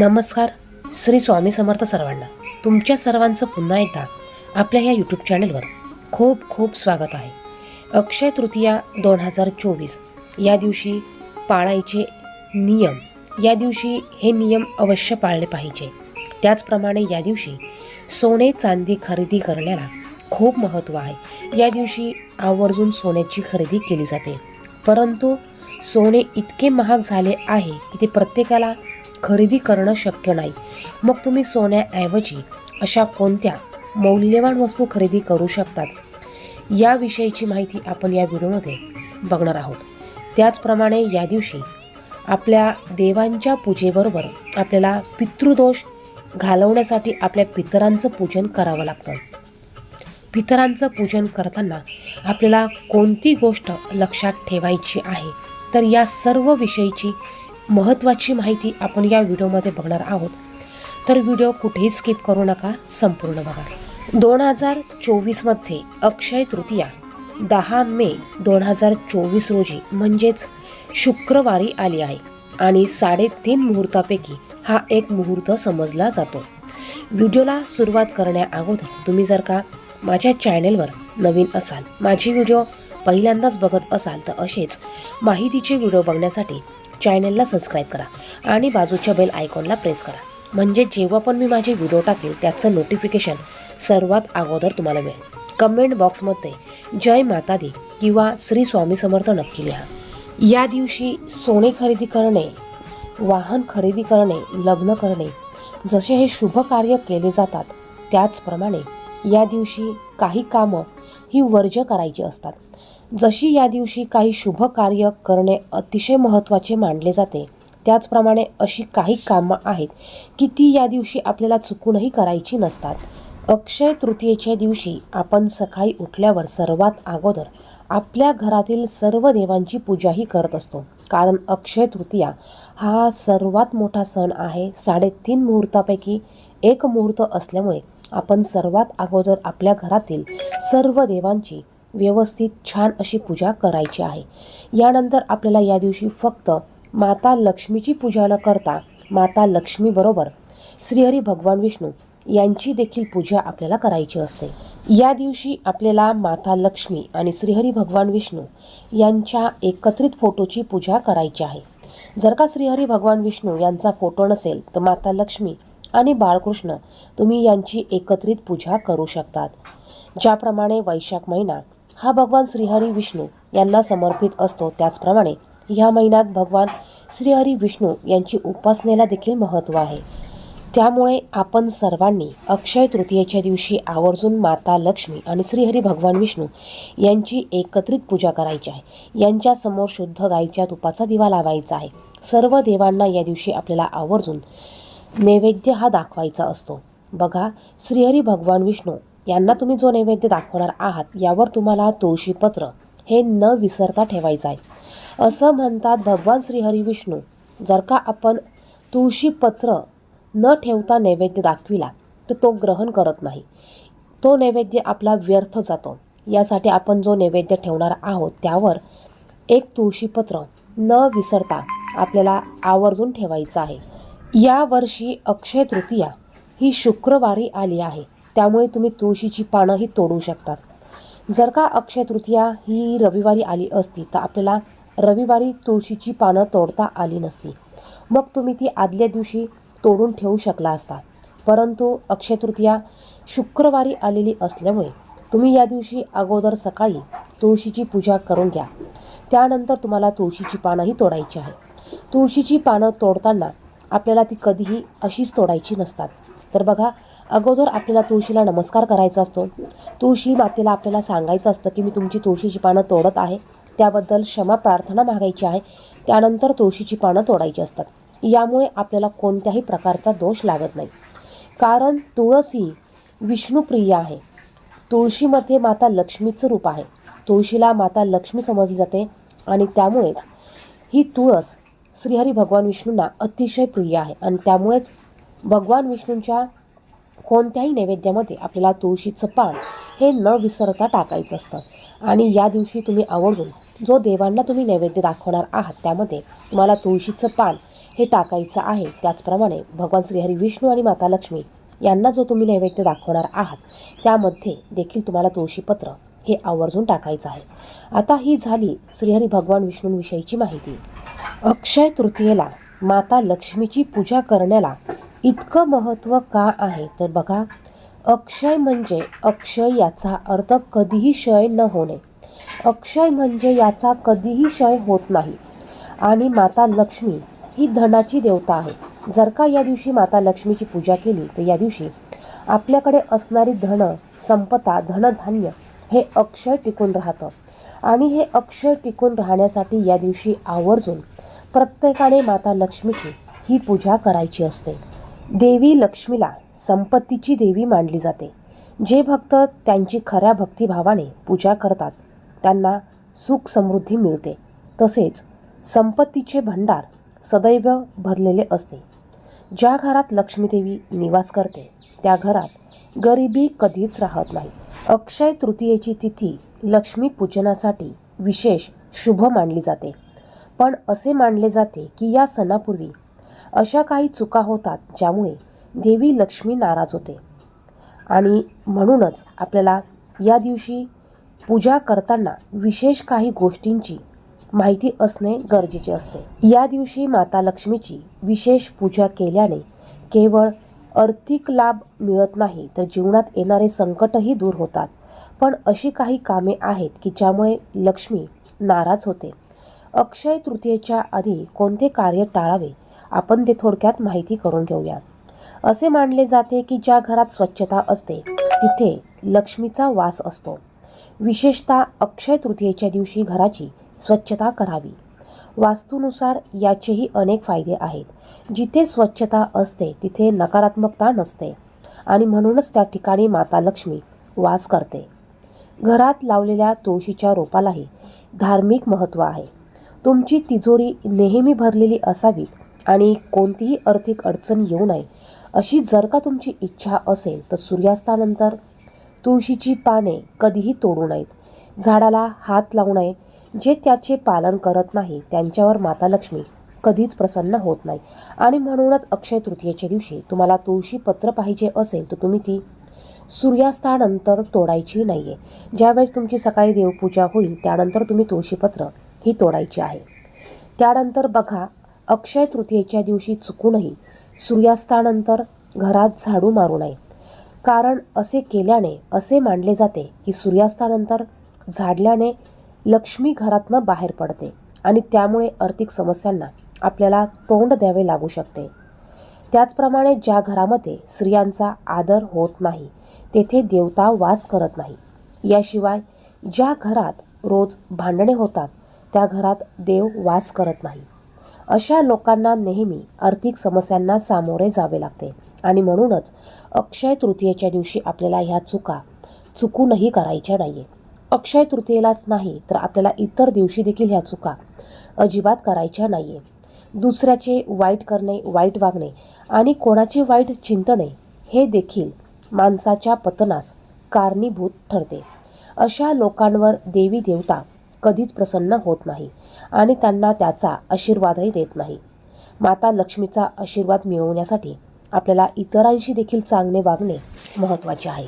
नमस्कार. श्री स्वामी समर्थ सर्वांना तुमच्या सर्वांचं पुन्हा एकदा आपल्या ह्या यूट्यूब चॅनलवर खूप खूप स्वागत आहे. अक्षय तृतीया दोन हजार चोवीस या दिवशी पाळायचे नियम या दिवशी हे नियम अवश्य पाळले पाहिजे. त्याचप्रमाणे या दिवशी सोने चांदी खरेदी करण्याला खूप महत्त्व आहे. या दिवशी आवर्जून सोन्याची खरेदी केली जाते. परंतु सोने इतके महाग झाले आहे की ते प्रत्येकाला खरेदी करणं शक्य नाही. मग तुम्ही सोन्याऐवजी अशा कोणत्या मौल्यवान वस्तू खरेदी करू शकतात? याविषयीची माहिती आपण या व्हिडिओमध्ये बघणार आहोत. त्याचप्रमाणे या दिवशी आपल्या देवांच्या पूजेबरोबर आपल्याला पितृदोष घालवण्यासाठी आपल्या पितरांचं पूजन करावं लागतं. पितरांचं पूजन करताना आपल्याला कोणती गोष्ट लक्षात ठेवायची आहे? तर या सर्व विषयीची महत्त्वाची माहिती आपण या व्हिडिओमध्ये बघणार आहोत. तर व्हिडिओ कुठेही स्किप करू नका संपूर्ण बघा. दोन हजार चोवीसमध्ये अक्षय तृतीया दहा मे दोन हजार चोवीस रोजी म्हणजेच शुक्रवारी आली आहे आणि साडेतीन मुहूर्तापैकी हा एक मुहूर्त समजला जातो. व्हिडिओला सुरुवात करण्याअगोदर तुम्ही जर का माझ्या चॅनेलवर नवीन असाल माझे व्हिडिओ पहिल्यांदाच बघत असाल तर असेच माहितीचे व्हिडिओ बघण्यासाठी चॅनलला सबस्क्राईब करा आणि बाजूच्या बेल आयकॉनला प्रेस करा. म्हणजे जेव्हा पण मी माझे व्हिडिओ टाकेल त्याचं नोटिफिकेशन सर्वात अगोदर तुम्हाला मिळेल. कमेंट बॉक्समध्ये जय माता दी किंवा श्री स्वामी समर्थ नक्की लिहा. या दिवशी सोने खरेदी करणे वाहन खरेदी करणे लग्न करणे जसे हे शुभ कार्य केले जातात त्याचप्रमाणे या दिवशी काही कामं ही वर्ज करायची असतात. जशी या दिवशी काही शुभ कार्य करणे अतिशय महत्त्वाचे मानले जाते त्याचप्रमाणे अशी काही कामं आहेत की ती या दिवशी आपल्याला चुकूनही करायची नसतात. अक्षय तृतीयेच्या दिवशी आपण सकाळी उठल्यावर सर्वात अगोदर आपल्या घरातील सर्व देवांची पूजाही करत असतो. कारण अक्षय तृतीया हा सर्वात मोठा सण आहे. साडेतीन मुहूर्तापैकी एक मुहूर्त असल्यामुळे आपण सर्वात अगोदर आपल्या घरातील सर्व देवांची व्यवस्थित छान अशी पूजा करायची आहे. यानंतर आपल्याला या दिवशी फक्त माता लक्ष्मीची पूजा न करता माता लक्ष्मीबरोबर श्रीहरी भगवान विष्णू यांची देखील पूजा आपल्याला करायची असते. या दिवशी आपल्याला माता लक्ष्मी आणि श्रीहरी भगवान विष्णू यांच्या एकत्रित फोटोची पूजा करायची आहे. जर का श्रीहरी भगवान विष्णू यांचा फोटो नसेल तर माता लक्ष्मी आणि बाळकृष्ण तुम्ही यांची एकत्रित पूजा करू शकतात. ज्याप्रमाणे वैशाख महिना हा भगवान श्रीहरी विष्णू यांना समर्पित असतो. त्याचप्रमाणे ह्या महिन्यात भगवान श्रीहरी विष्णू यांची उपासनेला देखील महत्त्व आहे. त्यामुळे आपण सर्वांनी अक्षय तृतीयेच्या दिवशी आवर्जून माता लक्ष्मी आणि श्रीहरी भगवान विष्णू यांची एकत्रित पूजा करायची आहे. यांच्यासमोर शुद्ध गाईच्या तुपाचा दिवा लावायचा आहे. सर्व देवांना या दिवशी आपल्याला आवर्जून नैवेद्य हा दाखवायचा असतो. बघा श्रीहरी भगवान विष्णू यांना तुम्ही जो नैवेद्य दाखवणार आहात यावर तुम्हाला तुळशीपत्र हे न विसरता ठेवायचं आहे. असं म्हणतात भगवान श्रीहरी विष्णू. जर का आपण तुळशीपत्र न ठेवता नैवेद्य दाखविला तर तो ग्रहण करत नाही. तो नैवेद्य आपला व्यर्थ जातो. यासाठी आपण जो नैवेद्य ठेवणार आहोत त्यावर एक तुळशीपत्र न विसरता आपल्याला आवर्जून ठेवायचं आहे. यावर्षी अक्षय तृतीया ही शुक्रवारी आली आहे. त्यामुळे तुम्ही तुळशीची पानंही तोडू शकतात. जर का अक्षय तृतीया ही रविवारी आली असती तर आपल्याला रविवारी तुळशीची पानं तोडता आली नसती. मग तुम्ही ती आदल्या दिवशी तोडून ठेवू शकला असता. परंतु अक्षय तृतीया शुक्रवारी आलेली असल्यामुळे तुम्ही या दिवशी अगोदर सकाळी तुळशीची पूजा करून घ्या. त्यानंतर तुम्हाला तुळशीची पानंही तोडायची आहे. तुळशीची पानं तोडताना आपल्याला ती कधीही अशीच तोडायची नसतात. तर बघा अगोदर आपल्याला तुळशीला नमस्कार करायचा असतो. तुळशी मातेला आपल्याला सांगायचं असतं की मी तुमची तुळशीची पानं तोडत आहे. त्याबद्दल क्षमा प्रार्थना मागायची आहे. त्यानंतर तुळशीची पानं तोडायची असतात. यामुळे आपल्याला कोणत्याही प्रकारचा दोष लागत नाही. कारण तुळस ही विष्णुप्रिय आहे. तुळशीमध्ये माता लक्ष्मीचं रूप आहे. तुळशीला माता लक्ष्मी समजली जाते आणि त्यामुळेच ही तुळस श्रीहरी भगवान विष्णूंना अतिशय प्रिय आहे. आणि त्यामुळेच भगवान विष्णूंच्या कोणत्याही नैवेद्यामध्ये आपल्याला तुळशीचं पान हे न विसरता टाकायचं असतं. आणि या दिवशी तुम्ही आवर्जून जो देवांना तुम्ही नैवेद्य दाखवणार आहात त्यामध्ये तुम्हाला तुळशीचं पान हे टाकायचं आहे. त्याचप्रमाणे भगवान श्रीहरी विष्णू आणि माता लक्ष्मी यांना जो तुम्ही नैवेद्य दाखवणार आहात त्यामध्ये देखील तुम्हाला तुळशीपत्र हे आवर्जून टाकायचं आहे. आता ही झाली श्रीहरी भगवान विष्णूंविषयीची माहिती. अक्षय तृतीयेला माता लक्ष्मीची पूजा करण्याला इतकं महत्त्व का आहे? तर बघा अक्षय म्हणजे अक्षय याचा अर्थ कधीही क्षय न होणे. अक्षय म्हणजे याचा कधीही क्षय होत नाही. आणि माता लक्ष्मी ही धनाची देवता आहे. जर का या दिवशी माता लक्ष्मीची पूजा केली तर या दिवशी आपल्याकडे असणारी धन संपदा धनधान्य हे अक्षय टिकून राहतं. आणि हे अक्षय टिकून राहण्यासाठी या दिवशी आवर्जून प्रत्येकाने माता लक्ष्मीची ही पूजा करायची असते. देवी लक्ष्मीला संपत्तीची देवी मानली जाते. जे भक्त त्यांची खऱ्या भक्तिभावाने पूजा करतात त्यांना सुख समृद्धी मिळते. तसेच संपत्तीचे भंडार सदैव भरलेले असते. ज्या घरात लक्ष्मीदेवी निवास करते त्या घरात गरिबी कधीच राहत नाही. अक्षय तृतीयेची तिथी लक्ष्मी पूजनासाठी विशेष शुभ मानली जाते. पण असे मानले जाते की या सणापूर्वी अशा काही चुका होतात ज्यामुळे देवी लक्ष्मी नाराज होते. आणि म्हणूनच आपल्याला या दिवशी पूजा करताना विशेष काही गोष्टींची माहिती असणे गरजेचे असते. या दिवशी माता लक्ष्मीची विशेष पूजा केल्याने केवळ आर्थिक लाभ मिळत नाही तर जीवनात येणारे संकटही दूर होतात. पण अशी काही कामे आहेत की ज्यामुळे लक्ष्मी नाराज होते. अक्षय तृतीयेच्या आधी कोणते कार्य टाळावे आपण ते थोडक्यात माहिती करून घेऊया. असे मानले जाते की ज्या घरात स्वच्छता असते तिथे लक्ष्मीचा वास असतो. विशेषतः अक्षय तृतीयेच्या दिवशी घराची स्वच्छता करावी. वास्तूनुसार याचेही अनेक फायदे आहेत. जिथे स्वच्छता असते तिथे नकारात्मकता नसते आणि म्हणूनच त्या ठिकाणी माता लक्ष्मी वास करते. घरात लावलेल्या तुळशीच्या रोपालाही धार्मिक महत्त्व आहे. तुमची तिजोरी नेहमी भरलेली असावीत आणि कोणतीही आर्थिक अडचण येऊ नये. अशी जर का तुमची इच्छा असेल तर सूर्यास्तानंतर तुळशीची पाने कधीही तोडू नयेत. झाडाला हात लावू नये जे त्याचे पालन करत नाही त्यांच्यावर माता लक्ष्मी कधीच प्रसन्न होत नाही. आणि म्हणूनच अक्षय तृतीयेच्या दिवशी तुम्हाला तुळशी पत्र पाहिजे असेल तर तुम्ही ती सूर्यास्तानंतर तोडायची नाही आहे ज्यावेळेस तुमची सकाळी देवपूजा होईल त्यानंतर तुम्ही तुळशीपत्र ही तोडायची आहे. त्यानंतर बघा अक्षय तृतीयेच्या दिवशी चुकूनही सूर्यास्तानंतर घरात झाडू मारू नये. कारण असे केल्याने असे मानले जाते की सूर्यास्तानंतर झाडल्याने लक्ष्मी घरातनं बाहेर पडते आणि त्यामुळे आर्थिक समस्यांना आपल्याला तोंड द्यावे लागू शकते. त्याचप्रमाणे ज्या घरामध्ये स्त्रियांचा आदर होत नाही तेथे देवता वास करत नाही. याशिवाय ज्या घरात रोज भांडणे होतात त्या घरात देव वास करत नाही. अशा लोकांना नेहमी आर्थिक समस्यांना सामोरे जावे लागते. आणि म्हणूनच अक्षय तृतीयेच्या दिवशी आपल्याला ह्या चुका चुकूनही करायच्या नाही अक्षय तृतीयेलाच नाही तर आपल्याला इतर दिवशी देखील ह्या चुका अजिबात करायच्या नाही आहे दुसऱ्याचे वाईट करणे वाईट वागणे आणि कोणाचे वाईट चिंतणे हे देखील माणसाच्या पतनास कारणीभूत ठरते. अशा लोकांवर देवी देवता कधीच प्रसन्न होत नाही आणि त्यांना त्याचा आशीर्वादही देत नाही. माता लक्ष्मीचा आशीर्वाद मिळवण्यासाठी आपल्याला इतरांशी देखील चांगले वागणे महत्त्वाचे आहे.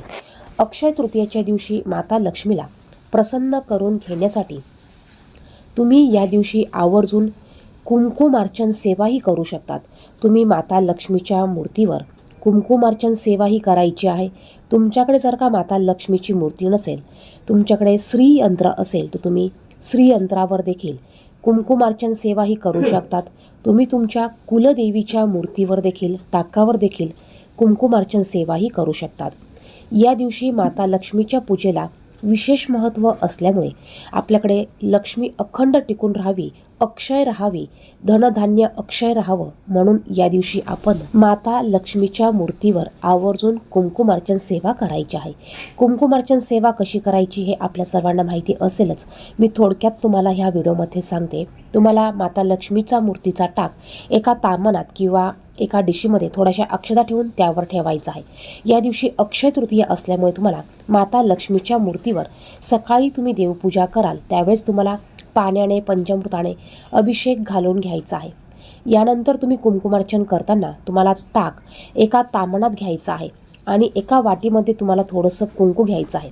अक्षय तृतीयेच्या दिवशी माता लक्ष्मीला प्रसन्न करून घेण्यासाठी तुम्ही या दिवशी आवर्जून कुमकुमार्चन सेवाही करू शकतात. तुम्ही माता लक्ष्मीच्या मूर्तीवर कुमकुमार्चन सेवाही करायची आहे. तुमच्याकडे जर का माता लक्ष्मीची मूर्ती नसेल तुमच्याकडे श्रीयंत्र असेल तर तुम्ही श्रीयंत्रावर देखील कुमकुमार्चन सेवाही करू शकतात. तुम्ही तुमच्या कुलदेवीच्या मूर्तीवर देखील टाकावर देखील कुमकुमार्चन सेवाही करू शकतात. या दिवशी माता लक्ष्मीच्या पूजेला विशेष महत्त्व असल्यामुळे आपल्याकडे लक्ष्मी अखंड टिकून राहावी अक्षय राहावी धनधान्य अक्षय राहावं म्हणून या दिवशी आपण माता लक्ष्मीच्या मूर्तीवर आवर्जून कुंकुमार्चन सेवा करायची आहे. कुंकुमार्चन सेवा कशी करायची हे आपल्या सर्वांना माहिती असेलच. मी थोडक्यात तुम्हाला ह्या व्हिडिओमध्ये सांगते. तुम्हाला माता लक्ष्मीचा मूर्तीचा टाक एका तामनात किंवा एका डिशीमध्ये थोड्याशा अक्षदा ठेवून त्यावर ठेवायचं आहे. या दिवशी अक्षय तृतीया असल्यामुळे तुम्हाला माता लक्ष्मीच्या मूर्तीवर सकाळी तुम्ही देवपूजा कराल त्यावेळेस तुम्हाला पाण्याने पंचामृताने अभिषेक घालून घ्यायचा आहे. यानंतर तुम्ही कुंकुमार्चन करताना तुम्हाला ताक एका तामणात घ्यायचं आहे आणि एका वाटीमध्ये तुम्हाला थोडंसं कुंकू घ्यायचं आहे.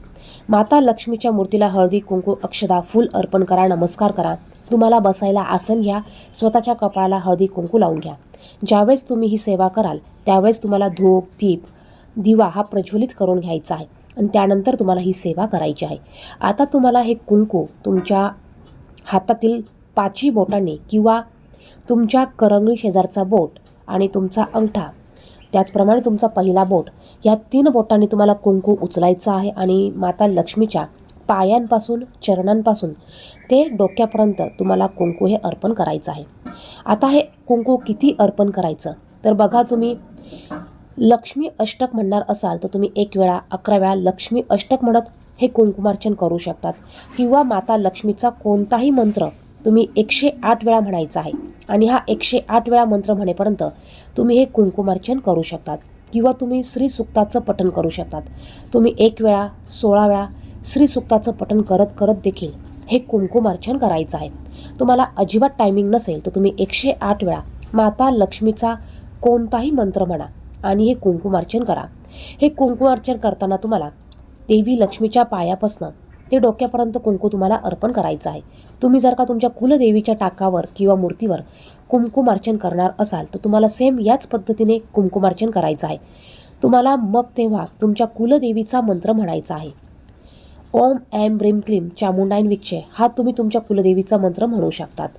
माता लक्ष्मीच्या मूर्तीला हळदी कुंकू अक्षदा फूल अर्पण करा नमस्कार करा. तुम्हाला बसायला आसन घ्या स्वतःच्या कपाळाला हळदी कुंकू लावून घ्या. ज्यावेळेस तुम्ही ही सेवा कराल त्यावेळेस तुम्हाला धूप दीप दिवा हा प्रज्वलित करून घ्यायचा आहे आणि त्यानंतर तुम्हाला ही सेवा करायची आहे. आता तुम्हाला हे कुंकू तुमच्या हातातील पाची बोटाने किंवा तुमच्या करंगळी शेजारचा बोट आणि तुमचा अंगठा त्याचप्रमाणे तुमचा पहिला बोट या तीन बोटांनी तुम्हाला कुंकू उचलायचं आहे आणि माता लक्ष्मीच्या पायांपासून चरणांपासून ते डोक्यापर्यंत तुम्हाला कुंकू हे अर्पण करायचं आहे. आता हे कुंकू किती अर्पण करायचं? तर बघा तुम्ही लक्ष्मी अष्टक म्हणणार असाल तर तुम्ही एक वेळा अकरा वेळा लक्ष्मी अष्टक म्हणत हे कुंकुमार्चन करू शकतात. किंवा माता लक्ष्मीचा कोणताही मंत्र तुम्ही एकशे आठ वेळा म्हणायचा आहे. आणि हा एकशे आठ वेळा मंत्र म्हणेपर्यंत तुम्ही हे कुंकुमार्चन करू शकतात. किंवा तुम्ही श्रीसुक्ताचं पठण करू शकतात. तुम्ही एक वेळा सोळा वेळा श्रीसुक्ताचं पठण करत करत देखील हे कुंकुमार्चन करायचं आहे. तुम्हाला अजिबात टायमिंग नसेल तर तुम्ही एकशे आठ वेळा माता लक्ष्मीचा कोणताही मंत्र म्हणा आणि हे कुंकुमार्चन करा. हे कुंकुमार्चन करताना तुम्हाला देवी लक्ष्मीच्या पायापासनं ते डोक्यापर्यंत कुंकू तुम्हाला अर्पण करायचं आहे. तुम्ही जर का तुमच्या कुलदेवीच्या टाकावर किंवा मूर्तीवर कुंकुमार्चन करणार असाल तर तुम्हाला सेम याच पद्धतीने कुंकुमार्चन करायचं आहे. तुम्हाला मग तेव्हा तुमच्या कुलदेवीचा मंत्र म्हणायचा आहे. ओम ॲम ब्रीम क्लीम चामुंडाईन विक्षे हा तुम्ही तुमच्या कुलदेवीचा मंत्र म्हणू शकतात.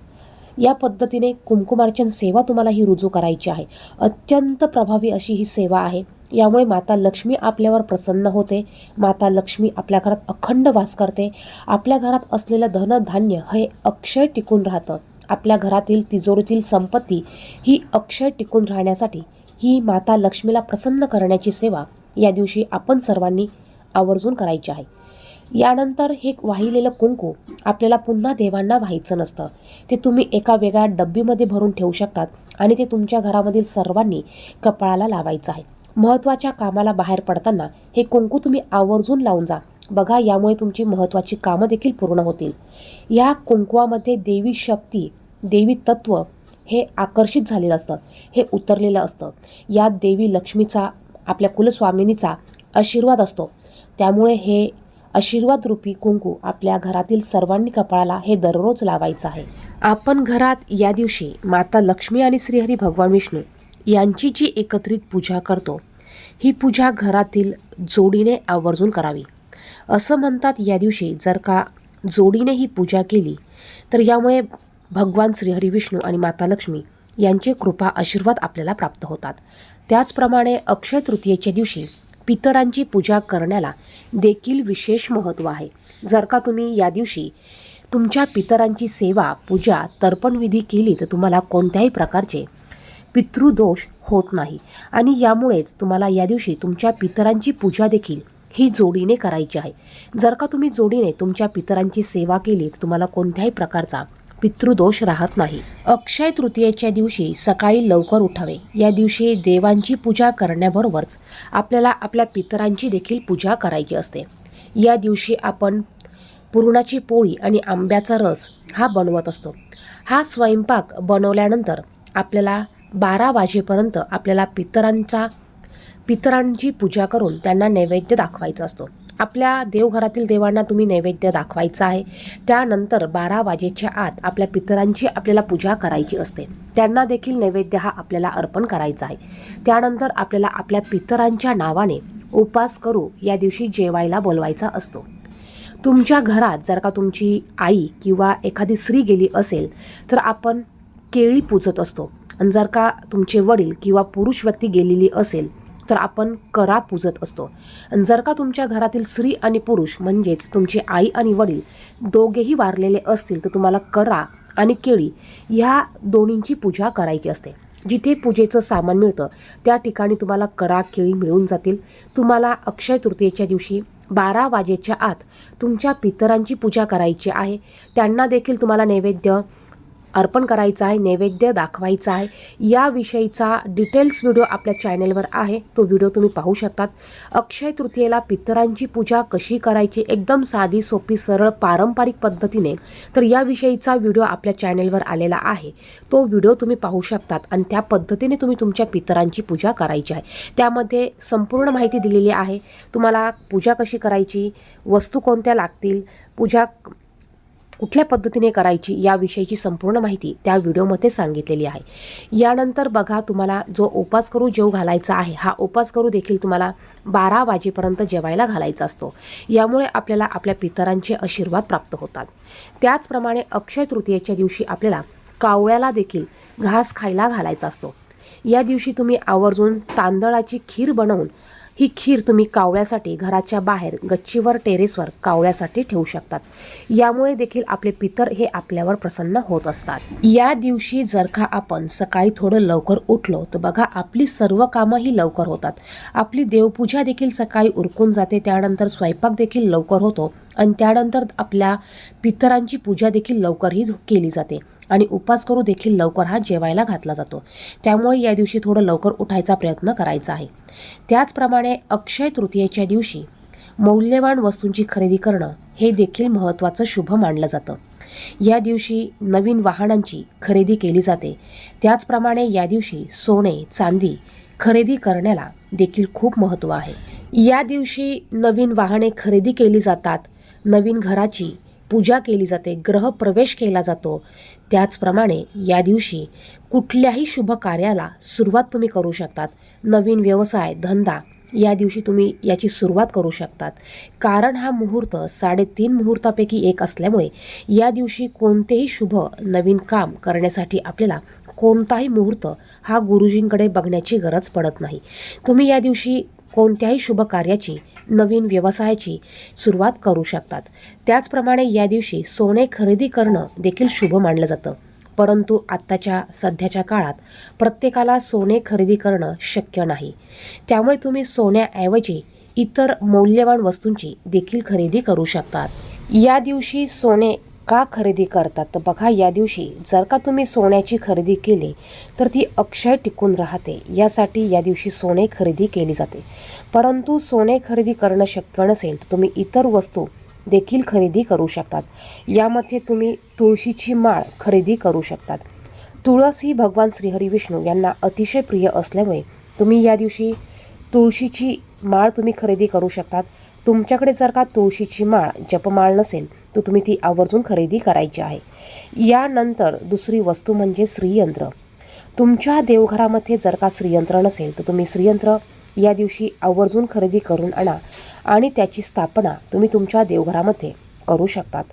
या पद्धतीने कुमकुमार्चन सेवा तुम्हाला ही रुजू करायची आहे. अत्यंत प्रभावी अशी ही सेवा आहे. यामुळे माता लक्ष्मी आपल्यावर प्रसन्न होते. माता लक्ष्मी आपल्या घरात अखंड वास करते. आपल्या घरात असलेलं धनधान्य हे अक्षय टिकून राहतं. आपल्या घरातील तिजोरीतील संपत्ती ही अक्षय टिकून राहण्यासाठी ही माता लक्ष्मीला प्रसन्न करण्याची सेवा या दिवशी आपण सर्वांनी आवर्जून करायची आहे. यानंतर हे वाहिलेलं कुंकू आपल्याला पुन्हा देवांना व्हायचं नसतं. ते तुम्ही एका वेगळ्या डब्बीमध्ये भरून ठेवू शकतात आणि ते तुमच्या घरामधील सर्वांनी कपाळाला लावायचं आहे. महत्त्वाच्या कामाला बाहेर पडताना हे कुंकू तुम्ही आवर्जून लावून जा. बघा यामुळे तुमची महत्त्वाची कामं देखील पूर्ण होतील. या कुंकवामध्ये देवी शक्ती देवी तत्व हे आकर्षित झालेलं असतं हे उतरलेलं असतं. यात देवी लक्ष्मीचा आपल्या कुलस्वामिनीचा आशीर्वाद असतो. त्यामुळे हे आशीर्वाद रूपी कुंकू आपल्या घरातील सर्वांनी कपाळाला हे दररोज लावायचं आहे. आपण घरात या दिवशी माता लक्ष्मी आणि श्रीहरी भगवान विष्णू यांची जी एकत्रित पूजा करतो ही पूजा घरातील जोडीने आवर्जून करावी. असं म्हणतात या दिवशी जर का जोडीने ही पूजा केली तर यामुळे भगवान श्रीहरी विष्णू आणि माता लक्ष्मी यांचे कृपा आशीर्वाद आपल्याला प्राप्त होतात. त्याचप्रमाणे अक्षय तृतीयेच्या दिवशी पितरांची पूजा करण्याला देखील विशेष महत्त्व आहे. जर का तुम्ही या दिवशी तुमच्या पितरांची सेवा पूजा तर्पणविधी केली तर तुम्हाला कोणत्याही प्रकारचे पितृदोष होत नाही. आणि यामुळेच तुम्हाला या दिवशी तुमच्या पितरांची पूजा देखील ही जोडीने करायची आहे. जर का तुम्ही जोडीने तुमच्या पितरांची सेवा केली तर तुम्हाला कोणत्याही प्रकारचा पितृदोष राहत नाही. अक्षय तृतीयेच्या दिवशी सकाळी लवकर उठावे. या दिवशी देवांची पूजा करण्याबरोबरच आपल्याला आपल्या पितरांची देखील पूजा करायची असते. या दिवशी आपण पुरणाची पोळी आणि आंब्याचा रस हा बनवत असतो. हा स्वयंपाक बनवल्यानंतर आपल्याला बारा वाजेपर्यंत आपल्याला पितरांचा पितरांची पूजा करून त्यांना नैवेद्य दाखवायचा असतो. आपल्या देवघरातील देवांना तुम्ही नैवेद्य दाखवायचा आहे. त्यानंतर बारा वाजेच्या आत आपल्या पितरांची आपल्याला पूजा करायची असते. त्यांना देखील नैवेद्य हा आपल्याला अर्पण करायचा आहे. त्यानंतर आपल्याला आपल्या पितरांच्या नावाने उपास करू या दिवशी जेवायला बोलवायचा असतो. तुमच्या घरात जर का तुमची आई किंवा एखादी स्त्री गेली असेल तर आपण केळी पूजत असतो. आणि जर का तुमचे वडील किंवा पुरुष व्यक्ती गेलेली असेल तर आपण करा पूजत असतो. जर का तुमच्या घरातील स्त्री आणि पुरुष म्हणजेच तुमचे आई आणि वडील दोघेही वारलेले असतील तर तुम्हाला करा आणि केळी ह्या दोन्हींची पूजा करायची असते. जिथे पूजेचं सामान मिळतं त्या ठिकाणी तुम्हाला करा केळी मिळून जातील. तुम्हाला अक्षय तृतीयेच्या दिवशी बारा वाजेच्या आत तुमच्या पितरांची पूजा करायची आहे. त्यांना देखील तुम्हाला नैवेद्य अर्पण करायचा आहे नैवेद्य दाखवायचा आहे याविषयीचा डिटेल्स व्हिडिओ आपल्या चॅनेलवर आहे. तो व्हिडिओ तुम्ही पाहू शकतात. अक्षय तृतीयेला पितरांची पूजा कशी करायची? एकदम साधी सोपी सरळ पारंपरिक पद्धतीने. तर याविषयीचा व्हिडिओ आपल्या चॅनेलवर आलेला आहे. तो व्हिडिओ तुम्ही पाहू शकतात आणि त्या पद्धतीने तुम्ही तुमच्या पितरांची पूजा करायची आहे त्यामध्ये संपूर्ण माहिती दिलेली आहे. तुम्हाला पूजा कशी करायची? वस्तू कोणत्या लागतील? पूजा कुठल्या पद्धतीने करायची याविषयीची संपूर्ण माहिती त्या व्हिडिओमध्ये सांगितलेली आहे. यानंतर बघा तुम्हाला जो उपास करू जेव घालायचा आहे हा उपास करू देखील तुम्हाला बारा वाजेपर्यंत जेवायला घालायचा असतो. यामुळे आपल्याला आपल्या पितरांचे आशीर्वाद प्राप्त होतात. त्याचप्रमाणे अक्षय तृतीयेच्या दिवशी आपल्याला कावळ्याला देखील घास खायला घालायचा असतो. या दिवशी तुम्ही आवर्जून तांदळाची खीर बनवून ही खीर तुम्ही कावळ्यासाठी घराच्या बाहेर गच्चीवर टेरेसवर कावळ्यासाठी ठेवू शकतात. यामुळे देखील आपले पितर हे आपल्यावर प्रसन्न होत असतात. या दिवशी जर का आपण सकाळी थोडं लवकर उठलो तर बघा आपली सर्व कामं ही लवकर होतात. आपली देवपूजा देखील सकाळी उरकून जाते त्यानंतर स्वयंपाक देखील लवकर होतो. आणि त्यानंतर आपल्या पितरांची पूजा देखील लवकर ही केली जाते. आणि उपास करू देखील लवकर हा जेवायला घातला जातो. त्यामुळे या दिवशी थोडं लवकर उठायचा प्रयत्न करायचा आहे. त्याचप्रमाणे अक्षय तृतीयेच्या दिवशी मौल्यवान वस्तूंची खरेदी करणं हे देखील महत्त्वाचं शुभ मानलं जातं. या दिवशी नवीन वाहनांची खरेदी केली जाते. त्याचप्रमाणे या दिवशी सोने चांदी खरेदी करण्याला देखील खूप महत्त्व आहे. या दिवशी नवीन वाहने खरेदी केली जातात. नवीन घराची पूजा केली जाते ग्रहप्रवेश केला जातो. त्याचप्रमाणे या दिवशी कुठल्याही शुभ कार्याला सुरुवात तुम्ही करू शकतात. नवीन व्यवसाय धंदा या दिवशी तुम्ही याची सुरुवात करू शकतात. कारण हा मुहूर्त साडेतीन मुहूर्तापैकी एक असल्यामुळे या दिवशी कोणतेही शुभ नवीन काम करण्यासाठी आपल्याला कोणताही मुहूर्त हा गुरुजींकडे बघण्याची गरज पडत नाही. तुम्ही या दिवशी कोणत्याही शुभ कार्याची नवीन व्यवसायाची सुरुवात करू शकतात. त्याचप्रमाणे या दिवशी सोने खरेदी करणं देखील शुभ मानलं जातं. परंतु आत्ताच्या सध्याच्या काळात प्रत्येकाला सोने खरेदी करणं शक्य नाही. त्यामुळे तुम्ही सोन्याऐवजी इतर मौल्यवान वस्तूंची देखील खरेदी करू शकतात. या दिवशी सोने का खरेदी करतात? तर बघा या दिवशी जर का तुम्ही सोन्याची खरेदी केली तर ती अक्षय टिकून राहते. यासाठी या दिवशी सोने खरेदी केली जाते. परंतु सोने खरेदी करणं शक्य नसेल तर तुम्ही इतर वस्तू देखील खरेदी करू शकतात. यामध्ये तुम्ही तुळशीची माळ खरेदी करू शकतात. तुळस ही भगवान श्रीहरी विष्णू यांना अतिशय प्रिय असल्यामुळे तुम्ही या दिवशी तुळशीची माळ तुम्ही खरेदी करू शकतात. तुमच्याकडे जर का तुळशीची माळ जपमाळ नसेल तर तुम्ही ती आवर्जून खरेदी करायची आहे. यानंतर दुसरी वस्तू म्हणजे श्रीयंत्र. तुमच्या देवघरामध्ये जर का श्रीयंत्र नसेल तर तुम्ही श्रीयंत्र या दिवशी आवर्जून खरेदी करून आणा आणि त्याची स्थापना तुम्ही तुमच्या देवघरामध्ये करू शकतात.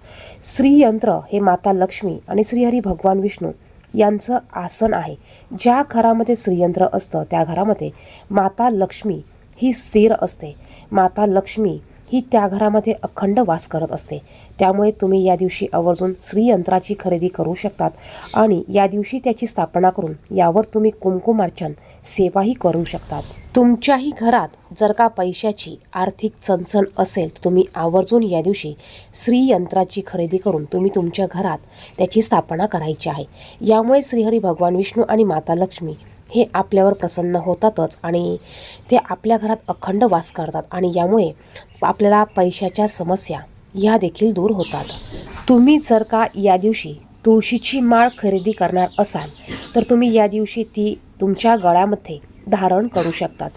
श्रीयंत्र हे माता लक्ष्मी आणि श्रीहरी भगवान विष्णू यांचं आसन आहे. ज्या घरामध्ये श्रीयंत्र असतं त्या घरामध्ये माता लक्ष्मी ही स्थिर असते. माता लक्ष्मी ही त्या घरामध्ये अखंड वास करत असते. त्यामुळे तुम्ही या दिवशी आवर्जून श्रीयंत्राची खरेदी करू शकतात आणि या दिवशी त्याची स्थापना करून यावर तुम्ही कुंकुमार्चन सेवाही करू शकतात. तुमच्याही घरात जर का पैशाची आर्थिक चणचण असेल तर तुम्ही आवर्जून या दिवशी श्रीयंत्राची खरेदी करून तुम्ही तुमच्या घरात त्याची स्थापना करायची आहे. यामुळे श्रीहरी भगवान विष्णू आणि माता लक्ष्मी हे आपल्यावर प्रसन्न होतातच आणि ते आपल्या घरात अखंड वास करतात आणि यामुळे आपल्याला पैशाच्या समस्या ह्या देखील दूर होतात. तुम्ही जर का या दिवशी तुळशीची माळ खरेदी करणार असाल तर तुम्ही या दिवशी ती तुमच्या गळ्यामध्ये धारण करू शकतात.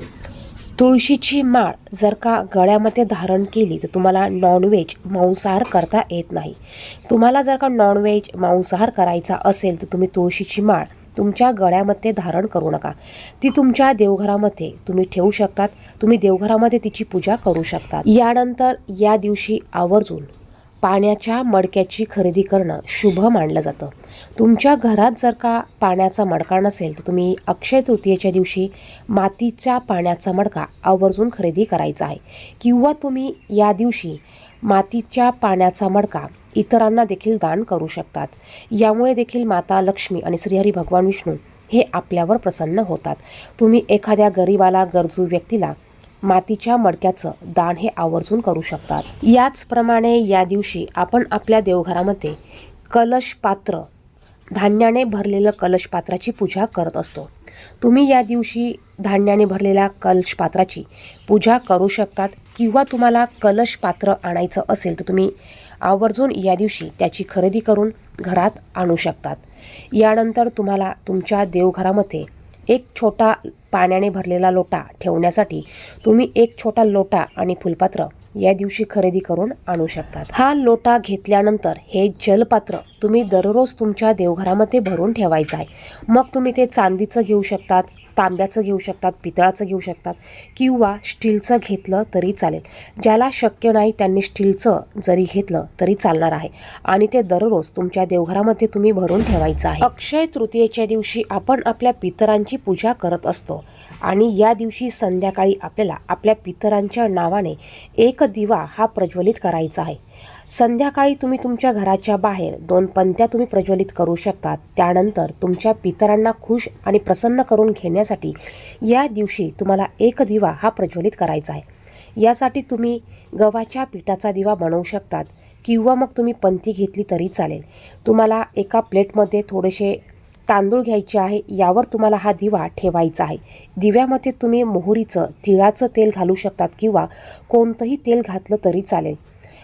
तुळशीची माळ जर का गळ्यामध्ये धारण केली तर तुम्हाला नॉनव्हेज मांसाहार करता येत नाही. तुम्हाला जर का नॉनव्हेज मांसाहार करायचा असेल तर तुम्ही तुळशीची माळ तुमच्या गळ्यामध्ये धारण करू नका. ती तुमच्या देवघरामध्ये तुम्ही ठेवू शकतात. तुम्ही देवघरामध्ये तिची पूजा करू शकतात. यानंतर या दिवशी आवर्जून पाण्याच्या मडक्याची खरेदी करणं शुभ मानलं जातं. तुमच्या घरात जर का पाण्याचा मडका नसेल तर तुम्ही अक्षय तृतीयेच्या दिवशी मातीच्या पाण्याचा मडका आवर्जून खरेदी करायचा आहे. किंवा तुम्ही या दिवशी मातीच्या पाण्याचा मडका इतरांना देखील दान करू शकतात. यामुळे देखील माता लक्ष्मी आणि श्रीहरी भगवान विष्णू हे आपल्यावर प्रसन्न होतात. तुम्ही एखाद्या गरीबाला गरजू व्यक्तीला मातीच्या मडक्याचं दान हे आवर्जून करू शकतात. याचप्रमाणे या दिवशी आपण आपल्या देवघरामध्ये कलश पात्र धान्याने भरलेलं कलश पात्राची पूजा करत असतो. तुम्ही या दिवशी धान्याने भरलेल्या कलश पात्राची पूजा करू शकतात किंवा तुम्हाला कलश पात्र आणायचं असेल तर तुम्ही आवर्जून या दिवशी त्याची खरेदी करून घरात आणू शकतात. यानंतर तुम्हाला तुमच्या देवघरामध्ये एक छोटा पाण्याने भरलेला लोटा ठेवण्यासाठी तुम्ही एक छोटा लोटा आणि फुलपात्र या दिवशी खरेदी करून आणू शकतात. हा लोटा घेतल्यानंतर हे जलपात्र तुम्ही दररोज तुमच्या देवघरामध्ये भरून ठेवायचं आहे. मग तुम्ही ते चांदीचं घेऊ शकतात तांब्याचं घेऊ शकतात पितळाचं घेऊ शकतात किंवा स्टीलचं घेतलं तरी चालेल. ज्याला शक्य नाही त्यांनी स्टीलचं जरी घेतलं तरी चालणार आहे. आणि ते दररोज तुमच्या देवघरामध्ये तुम्ही भरून ठेवायचं आहे. अक्षय तृतीयेच्या दिवशी आपण आपल्या पितरांची पूजा करत असतो. आणि या दिवशी संध्याकाळी आपल्याला आपल्या पितरांच्या नावाने एक दिवा हा प्रज्वलित करायचा आहे. संध्याकाळी तुम्ही तुमच्या घराच्या बाहेर दोन पंत्या तुम्ही प्रज्वलित करू शकतात त्यानंतर तुमच्या पितरांना खुश आणि प्रसन्न करून घेण्यासाठी या दिवशी तुम्हाला एक दिवा हा प्रज्वलित करायचा आहे. यासाठी तुम्ही गव्हाच्या पिठाचा दिवा बनवू शकतात किंवा मग तुम्ही पंथी घेतली तरी चालेल. तुम्हाला एका प्लेटमध्ये थोडेसे तांदूळ घ्यायचे आहे यावर तुम्हाला हा दिवा ठेवायचा आहे. दिव्यामध्ये तुम्ही मोहरीचं तिळाचं तेल घालू शकतात किंवा कोणतंही तेल घातलं तरी चालेल.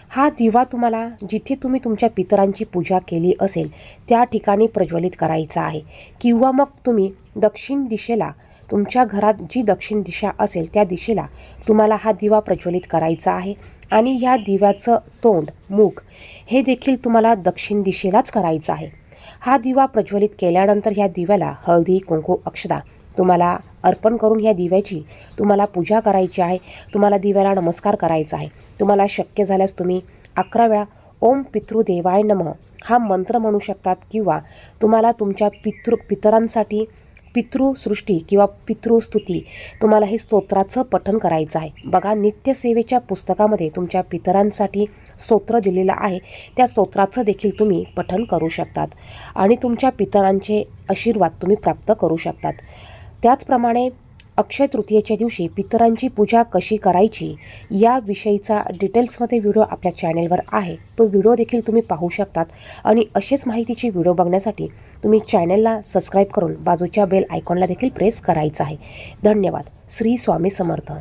हा दिवा तुम्हाला जिथे तुम्ही तुमच्या पितरांची पूजा केली असेल त्या ठिकाणी प्रज्वलित करायचा आहे. किंवा मग तुम्ही दक्षिण दिशेला तुमच्या घरात जी दक्षिण दिशा असेल त्या दिशेला तुम्हाला हा दिवा प्रज्वलित करायचा आहे. आणि या दिव्याचं तोंड मुख हे देखील तुम्हाला दक्षिण दिशेलाच करायचं आहे. हा दिवा प्रज्वलित केल्यानंतर ह्या दिव्याला हळदी कुंकू अक्षदा तुम्हाला अर्पण करून ह्या दिव्याची तुम्हाला पूजा करायची आहे. तुम्हाला दिव्याला नमस्कार करायचा आहे. तुम्हाला शक्य झाल्यास तुम्ही अकरा वेळा ओम पितृदेवाय नम हा मंत्र म्हणू शकतात किंवा तुम्हाला तुमच्या पितृ पितरांसाठी पितृसृष्टी किंवा पितृस्तुती तुम्हाला हे स्तोत्राचं पठण करायचं आहे. बघा नित्यसेवेच्या पुस्तकामध्ये तुमच्या पितरांसाठी स्तोत्र दिलेलं आहे. त्या स्तोत्राचं देखील तुम्ही पठण करू शकतात आणि तुमच्या पितरांचे आशीर्वाद तुम्ही प्राप्त करू शकतात. त्याचप्रमाणे अक्षय तृतीयेच्या दिवशी पितरांची पूजा कशी करायची याविषयीचा डिटेल्समध्ये व्हिडिओ आपल्या चॅनेलवर आहे. तो व्हिडिओ देखील तुम्ही पाहू शकतात आणि असेच माहितीचे व्हिडिओ बघण्यासाठी तुम्ही चॅनेलला सबस्क्राईब करून बाजूच्या बेल आयकॉनला देखील प्रेस करायचं आहे. धन्यवाद. श्री स्वामी समर्थ.